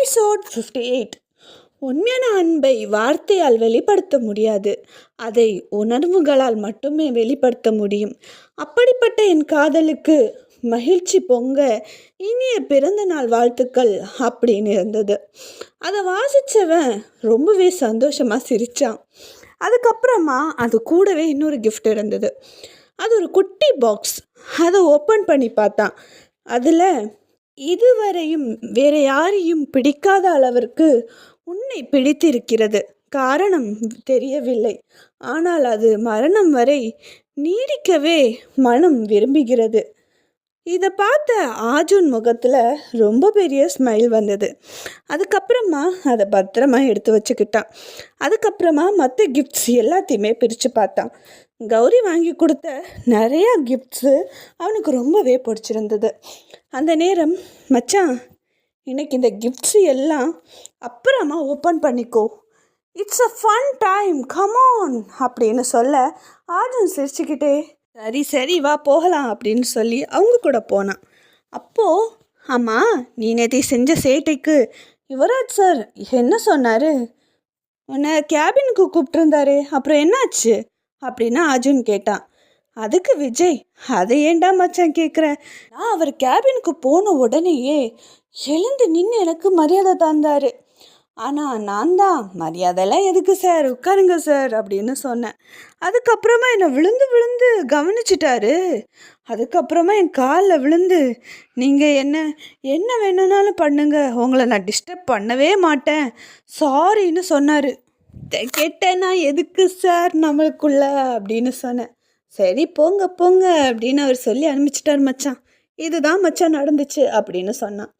Episode fifty eight உண்மையான அன்பை வார்த்தையால் வெளிப்படுத்த முடியாது. அதை உணர்வுகளால் மட்டுமே வெளிப்படுத்த முடியும். அப்படிப்பட்ட என் காதலுக்கு மகிழ்ச்சி பொங்க இனிய பிறந்த நாள் வாழ்த்துக்கள் அப்படின்னு இருந்தது. அதை வாசித்தவன் ரொம்பவே சந்தோஷமாக சிரித்தான் அதுக்கப்புறமா அது கூடவே இன்னொரு கிஃப்ட் இருந்தது. அது ஒரு குட்டி பாக்ஸ் அதை ஓப்பன் பண்ணி பார்த்தான். அதில் இதுவரையும் வேற யாரையும் பிடிக்காத அளவிற்கு உன்னை பிடித்திருக்கிறது. காரணம் தெரியவில்லை. ஆனால் அது மரணம் வரை நீடிக்கவே மனம் விரும்புகிறது. இதை பார்த்த ஆஜுன் முகத்தில் ரொம்ப பெரிய ஸ்மைல் வந்தது. அதுக்கப்புறமா அதை பத்திரமா எடுத்து வச்சுக்கிட்டான். அதுக்கப்புறமா மற்ற கிஃப்ட்ஸ் எல்லாத்தையுமே பிரித்து பார்த்தான். கௌரி வாங்கி கொடுத்த நிறையா கிஃப்ட்ஸு அவனுக்கு ரொம்பவே பிடிச்சிருந்தது. அந்த நேரம் மச்சான் இன்னைக்கு இந்த கிஃப்ட்ஸ் எல்லாம் அப்புறமா ஓப்பன் பண்ணிக்கோ. It's a fun time come on அப்படின்னு சொல்ல ஆஜுன் சிரிச்சுக்கிட்டே சரி சரி வா போகலாம் அப்படின்னு சொல்லி அவங்க கூட போனான். அப்போது ஆமாம் நீ நேற்று செஞ்ச சேட்டைக்கு யுவராஜ் சார் என்ன சொன்னார்? உன்னை கேபினுக்கு கூப்பிட்டுருந்தாரு அப்புறம் என்னாச்சு? அப்படின்னு அர்ஜுன் கேட்டான். அதுக்கு விஜய் அதை ஏன்டா மச்சான் கேட்குற நான் அவர் கேபினுக்கு போன உடனேயே எழுந்து நின்று எனக்கு மரியாதை தந்தார். ஆனால் நான் தான். மரியாதைலாம் எதுக்கு சார்? உட்காருங்க சார் அப்படின்னு சொன்னேன். அதுக்கப்புறமா என்னை விழுந்து விழுந்து கவனிச்சிட்டாரு. அதுக்கப்புறமா என் காலில் விழுந்து நீங்கள் என்ன என்ன வேணும்னாலும் பண்ணுங்க. உங்களை நான் டிஸ்டர்ப் பண்ணவே மாட்டேன். சாரின்னு சொன்னார். கேட்டேன்னா எதுக்கு சார் நம்மளுக்குள்ள? அப்படின்னு சொன்னேன். சரி போங்க போங்க அப்படின்னு அவர் சொல்லி அனுப்பிச்சிட்டார் மச்சான். இதுதான் மச்சான் நடந்துச்சு அப்படின்னு சொன்னான்.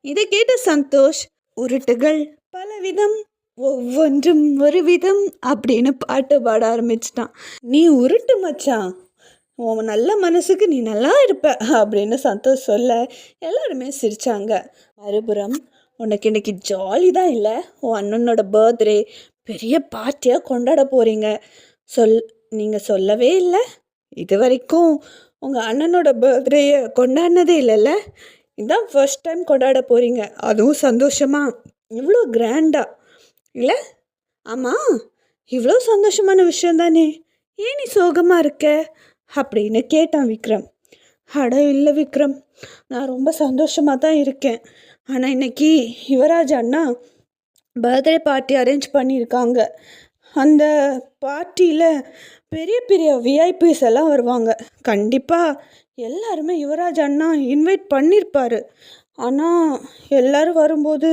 இதை கேட்ட சந்தோஷ் உருட்டுகள் பலவிதம் ஒவ்வொன்றும் ஒரு விதம் அப்படின்னு பாட்டு பாட ஆரம்பிச்சிட்டான். நீ உருட்டு மச்சான் உன் நல்ல மனசுக்கு நீ நல்லா இருப்ப அப்படின்னு சந்தோஷ் சொல்ல எல்லாருமே சிரிச்சாங்க. மறுபுறம் உனக்கு இன்னைக்கு ஜாலி தான் இல்லை? உன் அண்ணனோட பர்த்டே பெரிய பார்ட்டியாக கொண்டாட போகிறீங்க சொல் நீங்கள் சொல்லவே இல்லை? இது வரைக்கும் உங்கள் அண்ணனோட பர்த்டேயை கொண்டாடினதே இல்லைல்ல? இதுதான் ஃபர்ஸ்ட் டைம் கொண்டாட போகிறீங்க அதுவும் சந்தோஷமாக இவ்வளோ கிராண்டா இல்லை? ஆமாம் இவ்வளோ சந்தோஷமான விஷயம் தானே ஏன் நீ சோகமாக இருக்க? அப்படின்னு கேட்டான் விக்ரம். அட இல்லை விக்ரம். நான் ரொம்ப சந்தோஷமாக தான் இருக்கேன். ஆனால் இன்னைக்கு யுவராஜ் அண்ணா பர்த்டே பார்ட்டி அரேஞ்ச் பண்ணியிருக்காங்க. அந்த பார்ட்டியில் பெரிய பெரிய விஐபிஸ் எல்லாம் வருவாங்க. கண்டிப்பாக எல்லாருமே யுவராஜ் அண்ணா இன்வைட் பண்ணியிருப்பாரு ஆனால் எல்லோரும் வரும்போது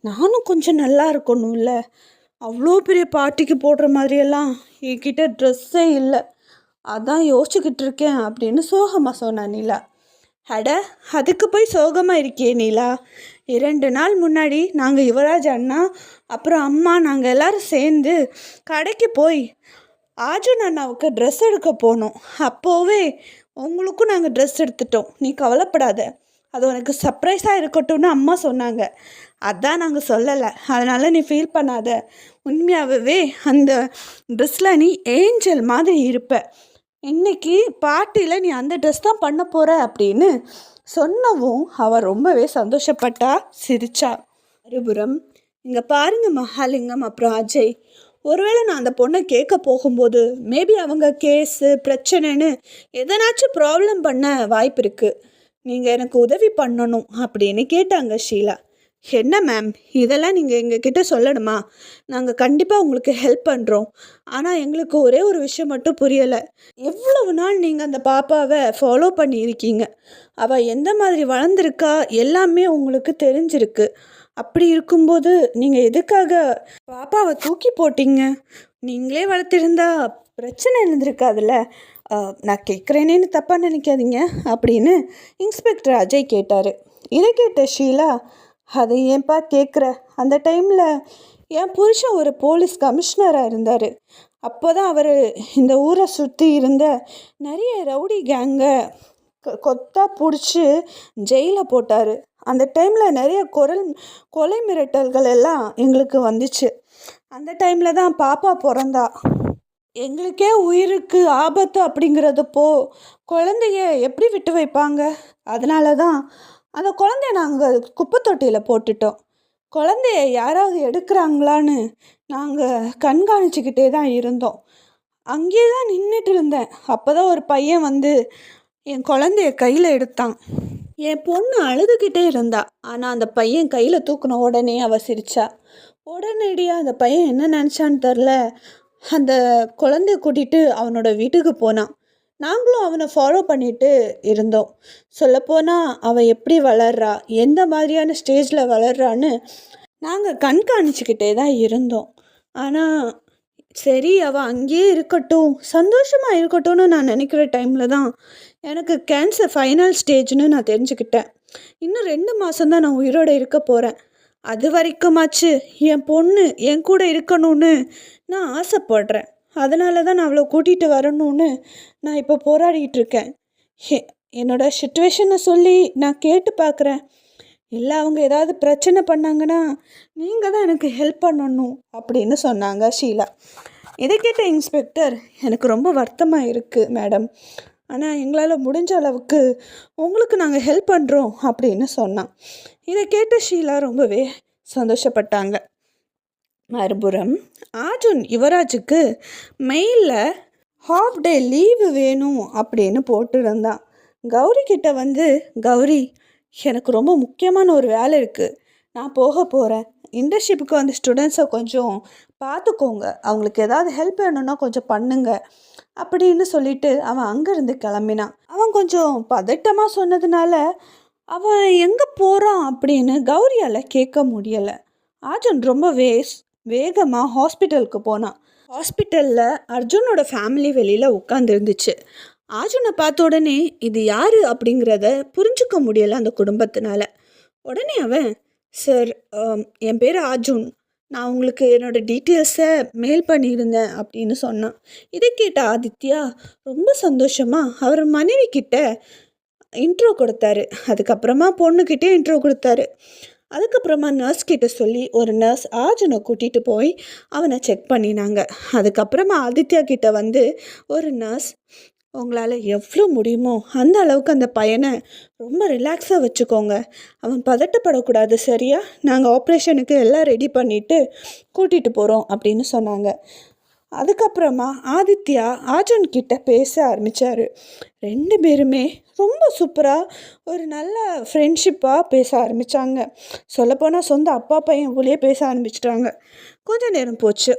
நானும் கொஞ்சம் நல்லா இருக்கணும்ல. அவ்வளோ பெரிய பார்ட்டிக்கு போடுற மாதிரியெல்லாம் என்கிட்ட ட்ரெஸ்ஸே இல்லை. அதான் யோசிச்சுக்கிட்டு இருக்கேன் அப்படின்னு சோகமாக சொன்னா நிலா. அட அதுக்கு போய் சோகமாக இருக்கியே நீலா. இரண்டு நாள் முன்னாடி நாங்கள் யுவராஜ் அண்ணா அப்புறம் அம்மா நாங்கள் எல்லோரும் சேர்ந்து கடைக்கு போய் ஆஜுன் அண்ணாவுக்கு ட்ரெஸ் எடுக்க போனோம். அப்போவே உங்களுக்கும் நாங்கள் ட்ரெஸ் எடுத்துட்டோம். நீ கவலைப்படாத. அது உனக்கு சர்ப்ரைஸாக இருக்கட்டும்னு அம்மா சொன்னாங்க. அதான் நாங்கள் சொல்லலை. அதனால் நீ ஃபீல் பண்ணாத. உண்மையாகவே அந்த ட்ரெஸ்ஸில் நீ ஏஞ்சல் மாதிரி இருப்ப. இன்னைக்கு பார்ட்டியில் நீ அந்த ட்ரெஸ் தான் பண்ண போகிற அப்படின்னு சொன்னவும் அவள் ரொம்பவே சந்தோஷப்பட்டா சிரிச்சா. மறுபுறம் இங்கே பாருங்க மகாலிங்கம் அப்புறம் அஜய். ஒருவேளை நான் அந்த பொண்ணை கேட்க போகும்போது மேபி அவங்க கேஸு பிரச்சனைன்னு எதனாச்சும் ப்ராப்ளம் பண்ண வாய்ப்பு இருக்குது நீங்கள் எனக்கு உதவி பண்ணணும் அப்படின்னு கேட்டாங்க ஷீலா. என்ன மேம் இதெல்லாம் நீங்கள் எங்ககிட்ட சொல்லணுமா? நாங்கள் கண்டிப்பாக உங்களுக்கு ஹெல்ப் பண்ணுறோம் ஆனால் எங்களுக்கு ஒரே ஒரு விஷயம் மட்டும் புரியலை. எவ்வளவு நாள் நீங்கள் அந்த பாப்பாவை ஃபாலோ பண்ணியிருக்கீங்க? அவள் எந்த மாதிரி வளர்ந்துருக்கா? எல்லாமே உங்களுக்கு தெரிஞ்சிருக்கு. அப்படி இருக்கும்போது நீங்கள் எதுக்காக பாப்பாவை தூக்கி போட்டீங்க? நீங்களே வளர்த்திருந்தா பிரச்சனை இருந்திருக்காதுல்ல? நான் கேட்குறேனேன்னு தப்பாக நினைக்காதீங்க அப்படின்னு இன்ஸ்பெக்டர் அஜய் கேட்டார். இதை கேட்ட ஷீலா அதை ஏன்பா கேட்குற அந்த டைமில் என் புருஷன் ஒரு போலீஸ் கமிஷனராக இருந்தார். அப்போ தான் அவர் இந்த ஊரை சுற்றி இருந்த நிறைய ரவுடி கேங்கை கொ கொத்தா பிடிச்சி ஜெயிலில் போட்டார். அந்த டைமில் நிறைய குரல் கொலை மிரட்டல்கள் எல்லாம் எங்களுக்கு வந்துச்சு. அந்த டைமில் தான் பாப்பா பிறந்தா. எங்களுக்கே உயிருக்கு ஆபத்து அப்படிங்கிறதப்போ குழந்தைய எப்படி விட்டு வைப்பாங்க? அதனால தான் அந்த குழந்தைய நாங்கள் குப்பை தொட்டியில் போட்டுட்டோம். குழந்தைய யாராவது எடுக்கிறாங்களான்னு நாங்கள் கண்காணிச்சுக்கிட்டே தான் இருந்தோம். அங்கேயே தான் நின்றுட்டு இருந்தேன். அப்போ தான் ஒரு பையன் வந்து என் குழந்தைய கையில் எடுத்தான். என் பொண்ணு அழுதுகிட்டே இருந்தா. ஆனால் அந்த பையன் கையில் தூக்கின உடனே அவ சிரிச்சா. உடனடியாக அந்த பையன் என்ன நினச்சான்னு தெரில அந்த குழந்தைய கூட்டிகிட்டு அவனோட வீட்டுக்கு போனான். நாங்களும் அவனை ஃபாலோ பண்ணிட்டு இருந்தோம். சொல்லப்போனால் அவன் எப்படி வளர்றா எந்த மாதிரியான ஸ்டேஜில் வளர்றான்னு நாங்கள் கண்காணிச்சுக்கிட்டே தான் இருந்தோம். ஆனால் சரி அவள் அங்கேயே இருக்கட்டும் சந்தோஷமாக இருக்கட்டும்னு நான் நினைக்கிற டைமில் தான் எனக்கு கேன்சர் ஃபைனல் ஸ்டேஜ்னு நான் தெரிஞ்சுக்கிட்டேன். இன்னும் ரெண்டு மாதம்தான் நான் உயிரோடு இருக்க போகிறேன் அது வரைக்குமாச்சு என் பொண்ணு என் கூட இருக்கணும்னு நான் ஆசைப்படுறேன். அதனால தான் நான் அவளை கூட்டிகிட்டு வரணும்னு நான் இப்போ போராடிட்டு இருக்கேன் என்னோடய சுச்சுவேஷனை சொல்லி நான் கேட்டு பார்க்குறேன். இல்லை அவங்க ஏதாவது பிரச்சனை பண்ணாங்கன்னா நீங்கள் தான் எனக்கு ஹெல்ப் பண்ணணும் அப்படின்னு சொன்னாங்க ஷீலா. இதை கேட்ட இன்ஸ்பெக்டர் எனக்கு ரொம்ப வருத்தமாக இருக்குது மேடம் ஆனால் எங்களால் முடிஞ்ச அளவுக்கு உங்களுக்கு நாங்கள் ஹெல்ப் பண்ணுறோம் அப்படின்னு சொன்னான். இதை கேட்ட ஷீலா ரொம்பவே சந்தோஷப்பட்டாங்க. மறுபுறம் அர்ஜுன் யுவராஜுக்கு மெயிலில் ஹாஃப் டே லீவு வேணும் அப்படின்னு போட்டிருந்தான். கௌரி கிட்ட வந்து கௌரி எனக்கு ரொம்ப முக்கியமான ஒரு வேலை இருக்குது நான் போக போகிறேன் இன்டர்ன்ஷிப்புக்கு வந்த ஸ்டூடெண்ட்ஸை கொஞ்சம் பார்த்துக்கோங்க. அவங்களுக்கு ஏதாவது ஹெல்ப் வேணும்னா கொஞ்சம் பண்ணுங்க அப்படின்னு சொல்லிட்டு அவன் அங்கேருந்து கிளம்பினான். அவன் கொஞ்சம் பதட்டமாக சொன்னதுனால அவன் எங்கே போகிறான் அப்படின்னு கௌரியால் கேட்க முடியலை. ஆஜன் ரொம்ப வேஸ் வேகமாக ஹாஸ்பிட்டலுக்கு போனான். ஹாஸ்பிட்டலில் அர்ஜுனோட ஃபேமிலி வெளியில் உட்காந்துருந்துச்சு அர்ஜுனை பார்த்த உடனே இது யார் அப்படிங்கிறத புரிஞ்சுக்க முடியலை அந்த குடும்பத்தினால. உடனே அவன் சார் என் பேர் அர்ஜுன். நான் உங்களுக்கு என்னோடய டீட்டெயில்ஸை மெயில் பண்ணியிருந்தேன் அப்படின்னு சொன்னான். இதை கேட்ட ஆதித்யா ரொம்ப சந்தோஷமாக அவர் மனைவி கிட்ட இன்ட்ரோ கொடுத்தாரு. அதுக்கப்புறமா பொண்ணுக்கிட்டே இன்ட்ரோ கொடுத்தாரு. அதுக்கப்புறமா நர்ஸ் கிட்ட சொல்லி ஒரு நர்ஸ் ஆர்ஜுனை கூட்டிகிட்டு போய் அவனை செக் பண்ணினாங்க. அதுக்கப்புறமா ஆதித்யா கிட்ட வந்து ஒரு நர்ஸ் உங்களால் எவ்வளோ முடியுமோ அந்த அளவுக்கு அந்த பையனை ரொம்ப ரிலாக்ஸாக வச்சுக்கோங்க. அவன் பதட்டப்படக்கூடாது சரியா? நாங்கள் ஆப்ரேஷனுக்கு எல்லாம் ரெடி பண்ணிவிட்டு கூட்டிகிட்டு போகிறோம் அப்படின்னு சொன்னாங்க. அதுக்கப்புறமா ஆதித்யா ஆர்ஜுன் கிட்ட பேச ஆரம்பித்தார் ரெண்டு பேருமே ரொம்ப சூப்பராக ஒரு நல்ல ஃப்ரெண்ட்ஷிப்பாக பேச ஆரம்பித்தாங்க சொல்லப்போனால் சொந்த அப்பா பையன் போலயே பேச ஆரம்பிச்சிட்டாங்க. கொஞ்ச நேரம் போச்சு.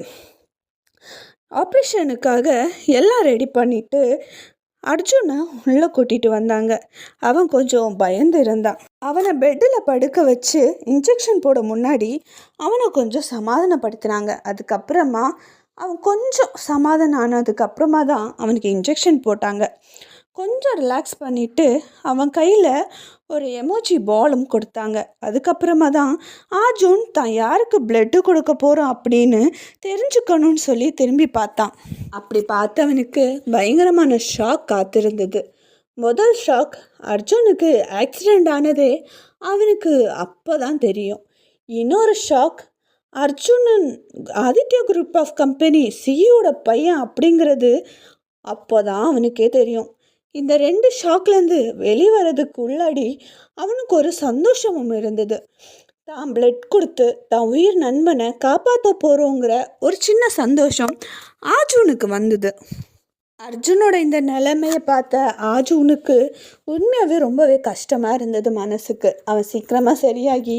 ஆப்ரேஷனுக்காக எல்லாம் ரெடி பண்ணிவிட்டு அர்ஜுனை உள்ளே கூட்டிகிட்டு வந்தாங்க. அவன் கொஞ்சம் பயந்து இருந்தான். அவனை பெட்டில் படுக்க வச்சு இன்ஜெக்ஷன் போட முன்னாடி அவனை கொஞ்சம் சமாதானப்படுத்தினாங்க. அதுக்கப்புறமா அவன் கொஞ்சம் சமாதானம் ஆனதுக்கப்புறமா தான் அவனுக்கு இன்ஜெக்ஷன் போட்டாங்க. கொஞ்சம் ரிலாக்ஸ் பண்ணிவிட்டு அவன் கையில் ஒரு எமோஜி பாலும் கொடுத்தாங்க. அதுக்கப்புறமா தான் ஆஜூன் தான் யாருக்கு பிளட்டு கொடுக்க போகிறோம் அப்படின்னு தெரிஞ்சுக்கணும்னு சொல்லி திரும்பி பார்த்தான். அப்படி பார்த்தவனுக்கு பயங்கரமான ஷாக் காத்திருந்தது. முதல் ஷாக் அர்ஜுனுக்கு ஆக்சிடெண்ட் ஆனதே அவனுக்கு அப்போ தான் தெரியும். இன்னொரு shock Arjunan Aditya group of company சிஇயோட பையன் அப்படிங்கிறது அப்போ தான் அவனுக்கே தெரியும். இந்த ரெண்டு ஷாக்லேருந்து வெளிவரதுக்கு உள்ளாடி அவனுக்கு ஒரு சந்தோஷமும் இருந்தது. தான் பிளட் கொடுத்து தான் உயிர் நண்பனை காப்பாற்ற போகிறோங்கிற ஒரு சின்ன சந்தோஷம் ஆர்ஜுனுக்கு வந்தது. அர்ஜுனோட இந்த நிலைமையை பார்த்த ஆஜுனுக்கு உண்மையாகவே ரொம்பவே கஷ்டமாக இருந்தது மனசுக்கு. அவன் சீக்கிரமாக சரியாகி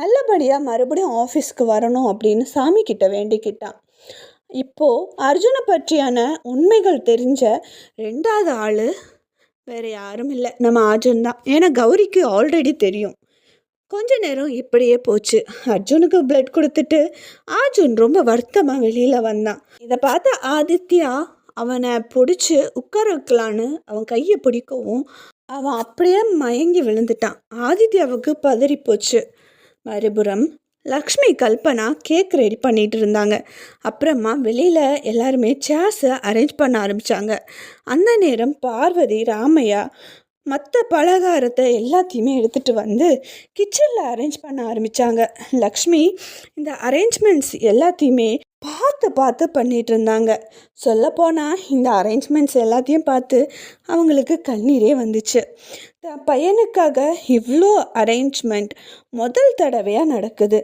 நல்லபடியாக மறுபடியும் ஆஃபீஸ்க்கு வரணும் அப்படின்னு சாமி கிட்ட வேண்டிக்கிட்டான். இப்போது அர்ஜுனை பற்றியான உண்மைகள் தெரிஞ்ச ரெண்டாவது ஆள் வேறு யாரும் இல்லை. நம்ம அர்ஜுன் தான். ஏன்னா கௌரிக்கு ஆல்ரெடி தெரியும். கொஞ்ச நேரம் இப்படியே போச்சு. அர்ஜுனுக்கு பிளட் கொடுத்துட்டு ஆர்ஜுன் ரொம்ப வருத்தமாக வெளியில் வந்தான். இதை பார்த்த ஆதித்யா அவனை பிடிச்சி உட்கார வைக்கலான்னு அவன் கையை பிடிக்கவும் அவன் அப்படியே மயங்கி விழுந்துட்டான். ஆதித்யாவுக்கு பதறி போச்சு. மறுபுறம் லக்ஷ்மி கல்பனா கேக் ரெடி பண்ணிட்டு இருந்தாங்க. அப்புறமா வெளியில் எல்லாருமே சேர்ஸை அரேஞ்ச் பண்ண ஆரம்பித்தாங்க அந்த நேரம் பார்வதி ராமையா மற்ற பலகாரத்தை எல்லாத்தையுமே எடுத்துகிட்டு வந்து கிச்சனில் அரேஞ்ச் பண்ண ஆரம்பித்தாங்க லக்ஷ்மி இந்த அரேஞ்ச்மெண்ட்ஸ் எல்லாத்தையுமே பார்த்து பார்த்து பண்ணிகிட்டு இருந்தாங்க சொல்லப்போனால் இந்த அரேஞ்ச்மெண்ட்ஸ் எல்லாத்தையும் பார்த்து அவங்களுக்கு கண்ணீரே வந்துச்சு. தன் பையனுக்காக இவ்வளோ அரேஞ்ச்மெண்ட் முதல் தடவையாக நடக்குது.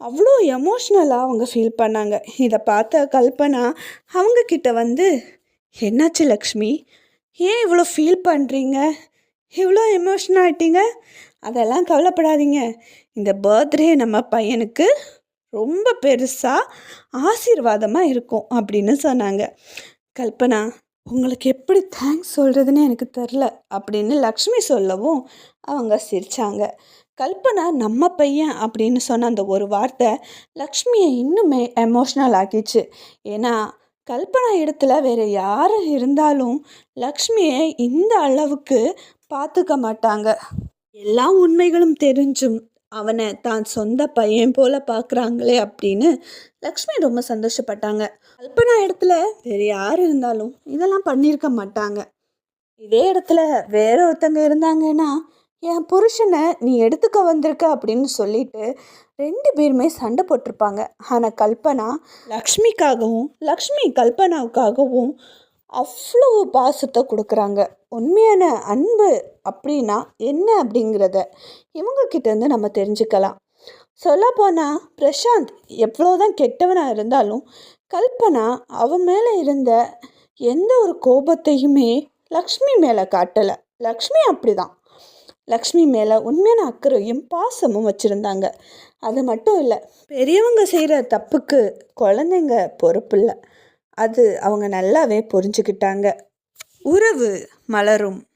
அவ்வளோ எமோஷ்னலாக அவங்க ஃபீல் பண்ணாங்க. இதை பார்த்த கல்பனா அவங்கக்கிட்ட வந்து என்னாச்சு லக்ஷ்மி? ஏன் இவ்வளோ ஃபீல் பண்ணுறீங்க இவ்வளோ எமோஷன் ஆகிட்டீங்க அதெல்லாம் கவலைப்படாதீங்க. இந்த பர்த்டே நம்ம பையனுக்கு ரொம்ப பெருசாக ஆசீர்வாதமாக இருக்கும் அப்படின்னு சொன்னாங்க. கல்பனா உங்களுக்கு எப்படி தேங்க்ஸ் சொல்கிறதுன்னு எனக்கு தெரில அப்படின்னு லக்ஷ்மி சொல்லவும் அவங்க சிரித்தாங்க கல்பனா நம்ம பையன் அப்படின்னு சொன்ன அந்த ஒரு வார்த்தை லக்ஷ்மியை இன்னுமே எமோஷ்னல் ஆக்கிச்சு. ஏன்னா கல்பனா இடத்துல வேறு யார் இருந்தாலும் லக்ஷ்மியை இந்த அளவுக்கு பார்த்துக்க மாட்டாங்க. எல்லா உண்மைகளும் தெரிஞ்சும் அவனை தான் சொந்த பையன் போல பார்க்குறாங்களே அப்படின்னு லக்ஷ்மி ரொம்ப சந்தோஷப்பட்டாங்க. கல்பனா இடத்துல வேறு யார் இருந்தாலும் இதெல்லாம் பண்ணியிருக்க மாட்டாங்க. இதே இடத்துல வேற ஒருத்தங்க இருந்தாங்கன்னா என் புருஷனை நீ எடுத்துக்க வந்திருக்க அப்படின்னு சொல்லிட்டு ரெண்டு பேருமே சண்டை போட்டிருப்பாங்க. ஆனால் கல்பனா லக்ஷ்மிக்காகவும் லக்ஷ்மி கல்பனாவுக்காகவும் அவ்வளோ பாசத்தை கொடுக்குறாங்க. உண்மையான அன்பு அப்படின்னா என்ன அப்படிங்கிறத இவங்கக்கிட்டேருந்து நம்ம தெரிஞ்சுக்கலாம். சொல்லப்போனால் பிரசாந்த் எவ்வளோதான் கெட்டவனாக இருந்தாலும் கல்பனா அவன் மேலே இருந்த எந்த ஒரு கோபத்தையுமே லக்ஷ்மி மேலே காட்டலை. லக்ஷ்மி அப்படி தான் லக்ஷ்மி மேலே உண்மையான அக்கறையும் பாசமும் வச்சுருந்தாங்க. அது மட்டும் இல்லை பெரியவங்க செய்கிற தப்புக்கு குழந்தைங்க பொறுப்பு இல்லை. அது அவங்க நல்லாவே புரிஞ்சுக்கிட்டாங்க. உறவு மலரும்.